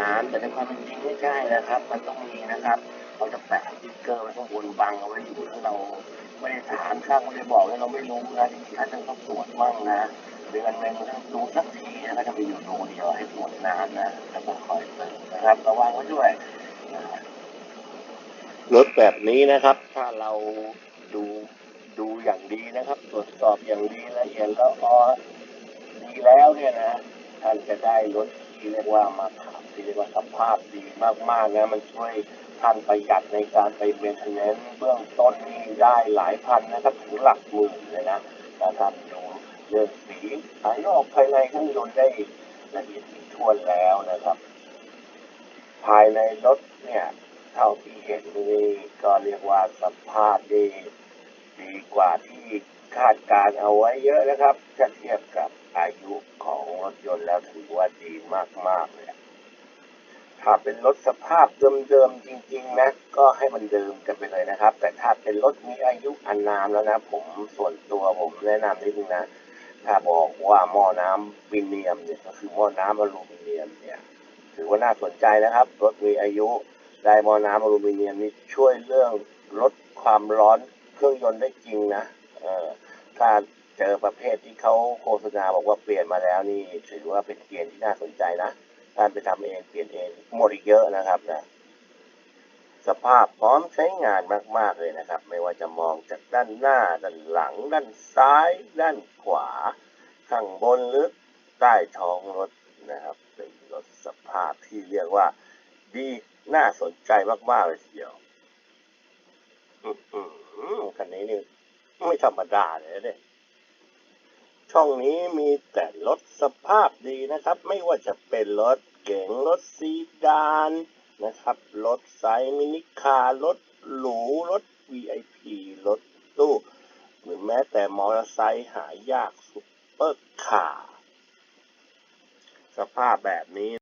น้ำแต่ในความเป็นจริงไม่ใช่นะครับ มันต้องมีนะครับเขาจะแปะสติ๊กเกอร์ไว้ข้างบนบังเอาไว้อยู่ถ้าเราไม่ได้ถามช่างไม่ได้บอกเนี่ยเราไม่รู้นะจริงๆท่านต้องตรวจมั่งนะเดือนหนึงต้องดูสักทีนะก็จะไปอยู่ดูเดียวให้ตรวจนานนะแล้วก็คอยเติมนะครับระวังไว้ด้วยรถแบบนี้นะครับ ถ้าเราดูดูอย่างดีนะครับ ตรวจสอบอย่างดีละเอียดแล้วพอดีแล้วเนี่ยนะท่านจะได้รถที่เรียกว่ามาขับ ที่เรียกว่าสภาพดีมากๆนะมันช่วยท่านประหยัดในการไปเมนเทนเนนเบื้องต้นนี่ได้หลายพันนะครับถึงหลักหมื่นเลยนะถ้าท่านดูเรื่องสีภายนอกภายในเครื่องยนต์ได้ละเอียดถี่ถ้วนแล้วนะครับ ภายในรถเนี่ยเท่าที่เห็นนี่ก็เรียกว่าสภาพดีดีกว่าที่คาดการเอาไว้เยอะนะครับ จะเทียบกับอายุของรถยนต์แล้วถือว่าดีมากๆเลย ถ้าเป็นรถสภาพเดิมๆจริงๆนะก็ให้มันเดิมกันไปเลยนะครับ แต่ถ้าเป็นรถมีอายุอันนามแล้วนะ ผมส่วนตัวผมแนะนำนิดนึงนะ ถ้าบอกว่าหม้อน้ำวิเนียมเนี่ยก็คือหม้อน้ำอลูมิเนียมเนี่ยถือว่าน่าสนใจนะครับ รถมีอายุได้หม้อน้ำอลูมิเนียมนี่ช่วยเรื่องลดความร้อนเครื่องยนต์ได้จริงนะเออถ้าเจอประเภทที่เขาโฆษณาบอกว่าเปลี่ยนมาแล้วนี่ถือว่าเป็นเกณฑ์ที่น่าสนใจนะ ท่านไปทำเองเปลี่ยนเองหมดอีกเยอะนะครับนะสภาพพร้อมใช้งานมาก ๆ เลยนะครับ ไม่ว่าจะมองจากด้านหน้า ด้านหลัง ด้านซ้าย ด้านขวา ข้างบนหรือใต้ท้องรถนะครับเป็นรถสภาพที่เรียกว่าดีน่าสนใจมาก ๆ เลยทีเดียวคันนี้นี่ไม่ธรรมดาเลยเนี่ย ช่องนี้มีแต่รถสภาพดีนะครับ ไม่ว่าจะเป็นรถเก๋งรถซีดานนะครับรถไซส์มินิคาร์รถหรูรถ VIP รถตู้หรือแม้แต่มอเตอร์ไซค์หายากซุปเปอร์คาร์สภาพแบบนี้